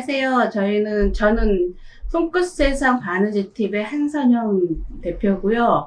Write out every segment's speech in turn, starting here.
안녕하세요. 저희는 저는 손끝 세상 바느질 팁의 한선영 대표고요.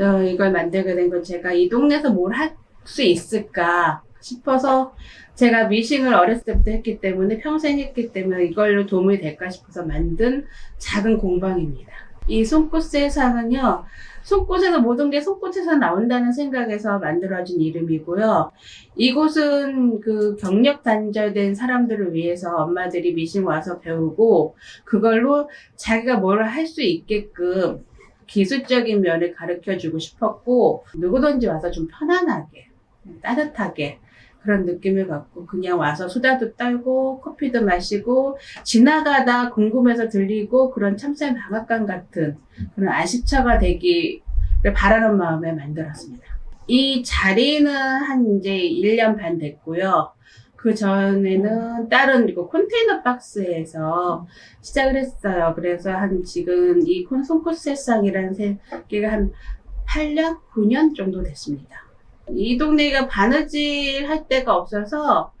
어, 이걸 만들게 된 건 제가 이 동네에서 뭘 할 수 있을까 싶어서 제가 미싱을 어렸을 때부터 했기 때문에 평생 했기 때문에 이걸로 도움이 될까 싶어서 만든 작은 공방입니다. 이 손꽃 세상은요, 손꽃에서 모든 게 손꽃에서 나온다는 생각에서 만들어진 이름이고요. 이곳은 그 경력 단절된 사람들을 위해서 엄마들이 미싱 와서 배우고 그걸로 자기가 뭘 할 수 있게끔 기술적인 면을 가르쳐 주고 싶었고 누구든지 와서 좀 편안하게 따뜻하게 그런 느낌을 갖고 그냥 와서 수다도 떨고 커피도 마시고 지나가다 궁금해서 들리고 그런 참새 방앗간 같은 그런 아식처가 되기를 바라는 마음에 만들었습니다. 이 자리는 한 이제 1년 반 됐고요. 그 전에는 다른 이거 컨테이너 박스에서 시작을 했어요. 그래서 한 지금 이 콘손코스상이라는 새끼가 한 8년, 9년 정도 됐습니다. 이 동네가 바느질 할 데가 없어서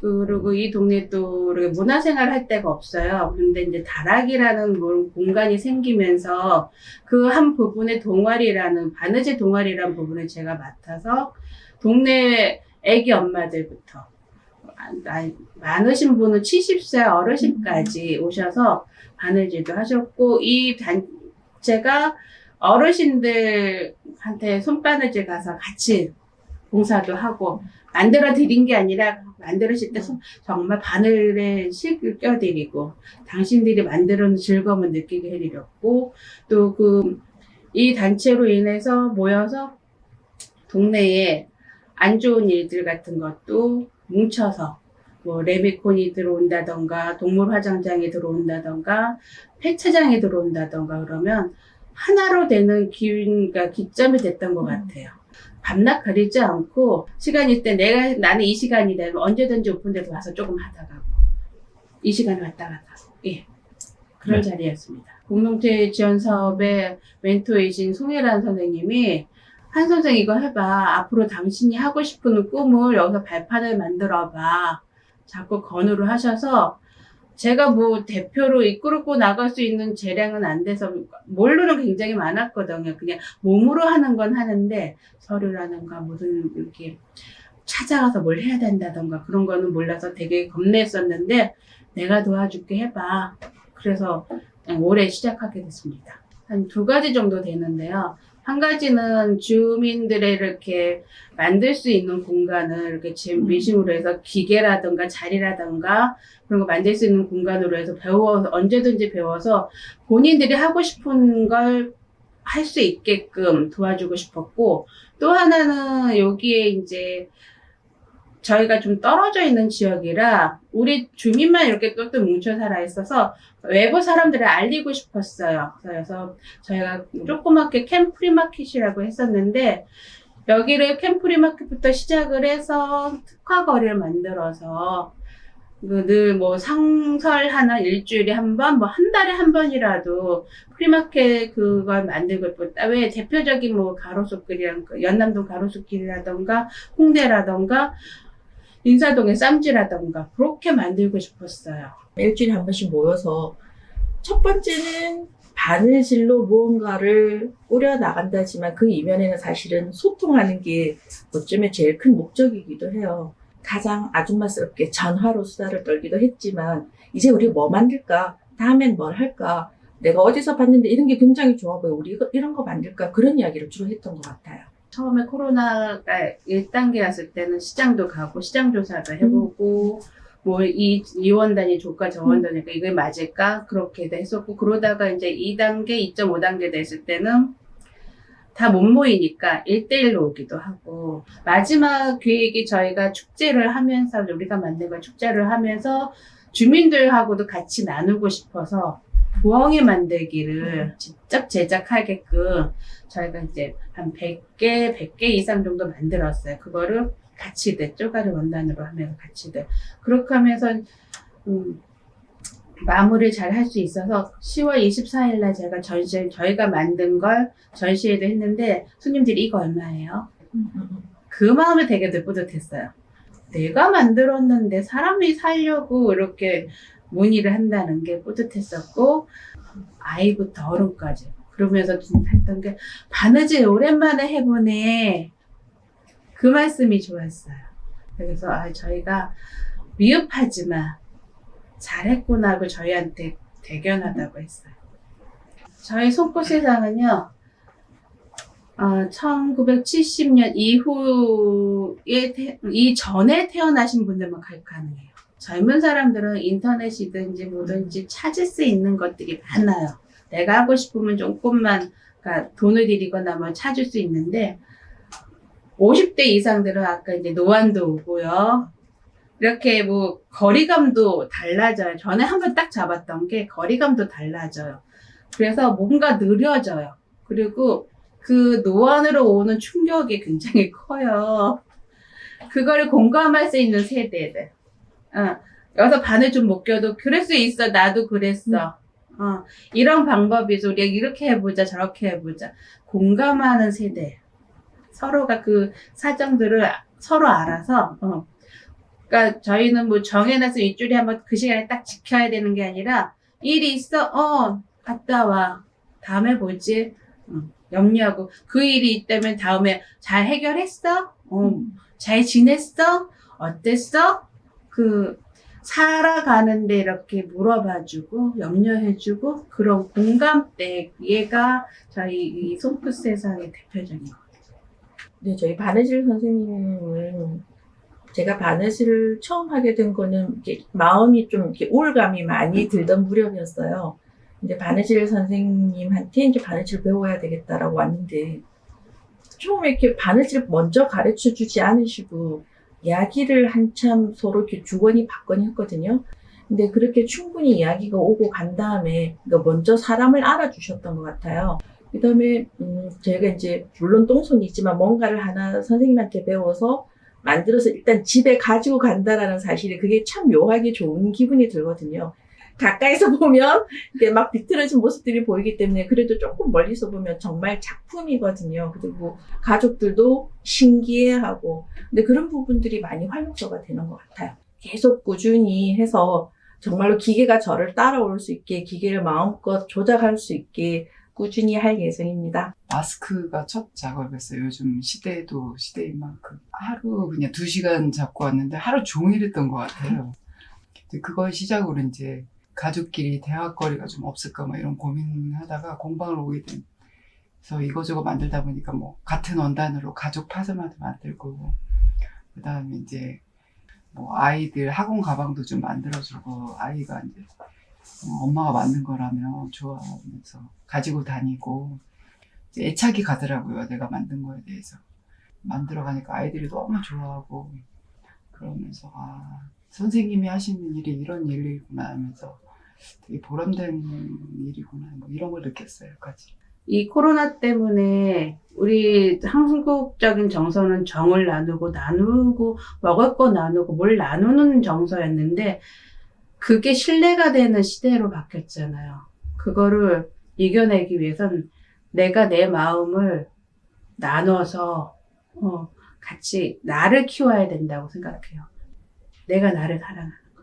그리고 이 동네 또 문화생활 할 데가 없어요. 근데 이제 다락이라는 뭐 공간이 생기면서 그 한 부분의 동아리라는 바느질 동아리라는 부분을 제가 맡아서 동네 애기 엄마들부터 나- 많으신 분은 70세 어르신까지 오셔서 바느질도 하셨고 이 단체가 어르신들한테 손바느질 가서 같이 봉사도 하고 만들어 드린 게 아니라 만들으실 때 손- 정말 바늘에 실을 껴드리고 당신들이 만드는 즐거움을 느끼게 해드렸고 또 그 이 단체로 인해서 모여서 동네에 안 좋은 일들 같은 것도 뭉쳐서 뭐 레미콘이 들어온다던가 동물 화장장이 들어온다던가 폐차장이 들어온다던가 그러면 하나로 되는 기운과 기점이 됐던 것 같아요. 밤낮 가리지 않고 시간일 때 내가 나는 이 시간이 되면 언제든지 오픈돼서 와서 조금 하다 가고 이 시간에 왔다 갔다 하고 예 그런 네. 자리였습니다. 공동체 지원 사업의 멘토이신 송혜란 선생님이 한 선생 이거 해봐 앞으로 당신이 하고 싶은 꿈을 여기서 발판을 만들어봐 자꾸 권유를 하셔서 제가 뭐 대표로 이끌고 나갈 수 있는 재량은 안 돼서 몰로는 굉장히 많았거든요. 그냥 몸으로 하는 건 하는데 서류라든가 무슨 이렇게 찾아가서 뭘 해야 된다던가 그런 거는 몰라서 되게 겁냈었는데 내가 도와줄게 해봐. 그래서 올해 시작하게 됐습니다. 한 두 가지 정도 되는데요. 한 가지는 주민들의 이렇게 만들 수 있는 공간을 이렇게 지금 미싱으로 해서 기계라든가 자리라든가 그런 거 만들 수 있는 공간으로 해서 배워서 언제든지 배워서 본인들이 하고 싶은 걸 할 수 있게끔 도와주고 싶었고 또 하나는 여기에 이제 저희가 좀 떨어져 있는 지역이라 우리 주민만 이렇게 똘똘 뭉쳐 살아 있어서 외부 사람들을 알리고 싶었어요. 그래서 저희가 조그맣게 캠프리마켓이라고 했었는데 여기를 캠프리마켓부터 시작을 해서 특화거리를 만들어서 그늘뭐 상설 하나 일주일에 한 번, 뭐 한 달에 한 번이라도 프리마켓 그걸 만들고 있다. 왜 대표적인 뭐 가로수길이랑 그 연남동 가로수길이라던가 홍대라던가 인사동의 쌈지라던가 그렇게 만들고 싶었어요. 일주일에 한 번씩 모여서 첫 번째는 바느질로 무언가를 꾸려 나간다지만 그 이면에는 사실은 소통하는 게 어쩌면 제일 큰 목적이기도 해요. 가장 아줌마스럽게 전화로 수다를 떨기도 했지만 이제 우리 뭐 만들까? 다음엔 뭘 할까? 내가 어디서 봤는데 이런 게 굉장히 좋아 보여. 우리 이거- 이런 거 만들까? 그런 이야기를 주로 했던 것 같아요. 처음에 코로나가 1단계였을 때는 시장도 가고 시장 조사도 해보고 뭐이 이원단위 조가 저원단위가 이게 맞을까? 그렇게도 했었고 그러다가 이제 2단계, 2.5단계 됐을 때는 다 못 모이니까 1대1로 오기도 하고 마지막 계획이 저희가 축제를 하면서 우리가 만든 걸 축제를 하면서 주민들하고도 같이 나누고 싶어서 부엉이 만들기를 직접 제작하게끔 저희가 이제 한 100개, 100개 이상 정도 만들었어요. 그거를 같이들 쪼가리 원단으로 하면서 같이들 그렇게 하면서 음, 마무리 잘할 수 있어서 10월 24일 날 제가 전시 저희가 만든 걸 전시회도 했는데 손님들이 이거 얼마예요? 그 마음이 되게 뿌듯했어요. 내가 만들었는데 사람이 살려고 이렇게 문의를 한다는 게 뿌듯했었고 아이부터 어른까지 그러면서 좀 했던 게 바느질 오랜만에 해보네 그 말씀이 좋았어요. 그래서 아 저희가 미흡하지만 잘했구나 하고 저희한테 대견하다고 했어요. 저희 손꽃 세상은요, 어, 1970년 이후에, 태- 이전에 태어나신 분들만 가입 가능해요. 젊은 사람들은 인터넷이든지 뭐든지 찾을 수 있는 것들이 많아요. 내가 하고 싶으면 조금만, 그러니까 돈을 들이거나 뭐 찾을 수 있는데, 50대 이상들은 아까 이제 노안도 오고요. 이렇게 뭐 거리감도 달라져요. 전에 한번 딱 잡았던 게 거리감도 달라져요. 그래서 뭔가 느려져요. 그리고 그 노안으로 오는 충격이 굉장히 커요. 그거를 공감할 수 있는 세대들. 어, 여기서 반을 좀못 껴도 그럴 수 있어. 나도 그랬어. 어, 이런 방법이죠. 우리가 이렇게 해보자, 저렇게 해보자. 공감하는 세대. 서로가 그 사정들을 서로 알아서, 어, 그러니까 저희는 뭐 정해놔서 일주일에 한번 그 시간에 딱 지켜야 되는 게 아니라 일이 있어, 어, 갔다 와. 다음에 보지. 응, 염려하고 그 일이 있다면 다음에 잘 해결했어? 어, 잘 지냈어? 어땠어? 그 살아가는데 이렇게 물어봐주고 염려해주고 그런 공감대 얘가 저희 이 손끝 세상의 대표적인 거. 네, 저희 바느질 선생님은 제가 바느질을 처음 하게 된 거는 마음이 좀 이렇게 우울감이 많이 들던 무렵이었어요. 근데 바느질 선생님한테 이제 바느질 배워야 되겠다라고 왔는데 처음에 이렇게 바느질 먼저 가르쳐 주지 않으시고 이야기를 한참 서로 이렇게 주거니 받거니 했거든요. 근데 그렇게 충분히 이야기가 오고 간 다음에 그러니까 먼저 사람을 알아주셨던 것 같아요. 그 다음에, 음, 저희가 이제, 물론 똥손이 있지만 뭔가를 하나 선생님한테 배워서 만들어서 일단 집에 가지고 간다라는 사실이 그게 참 묘하게 좋은 기분이 들거든요. 가까이서 보면 이게 막 비틀어진 모습들이 보이기 때문에 그래도 조금 멀리서 보면 정말 작품이거든요. 그리고 가족들도 신기해하고 근데 그런 부분들이 많이 활용도가 되는 것 같아요. 계속 꾸준히 해서 정말로 기계가 저를 따라올 수 있게 기계를 마음껏 조작할 수 있게 꾸준히 할 예정입니다. 마스크가 첫 작업이었어요. 요즘 시대도 시대인 만큼. 하루 그냥 두 시간 잡고 왔는데 하루 종일 했던 것 같아요. 그걸 시작으로 이제 가족끼리 대화거리가 좀 없을까 뭐 이런 고민하다가 공방을 오게 된. 그래서 이거저거 만들다 보니까 뭐 같은 원단으로 가족 파자마도 만들고 그 다음에 이제 뭐 아이들 학원 가방도 좀 만들어주고 아이가 이제 어, 엄마가 만든 거라면 좋아하면서 가지고 다니고 이제 애착이 가더라고요. 내가 만든 거에 대해서. 만들어 가니까 아이들이 너무 좋아하고 그러면서 아 선생님이 하시는 일이 이런 일이구나 하면서 되게 보람된 일이구나 뭐 이런 걸 느꼈어요. 까지. 이 코로나 때문에 우리 한국적인 정서는 정을 나누고 나누고 먹을 거 나누고 뭘 나누는 정서였는데 그게 신뢰가 되는 시대로 바뀌었잖아요. 그거를 이겨내기 위해선 내가 내 마음을 나눠서 어, 같이 나를 키워야 된다고 생각해요. 내가 나를 사랑하는 거.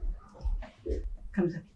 감사합니다.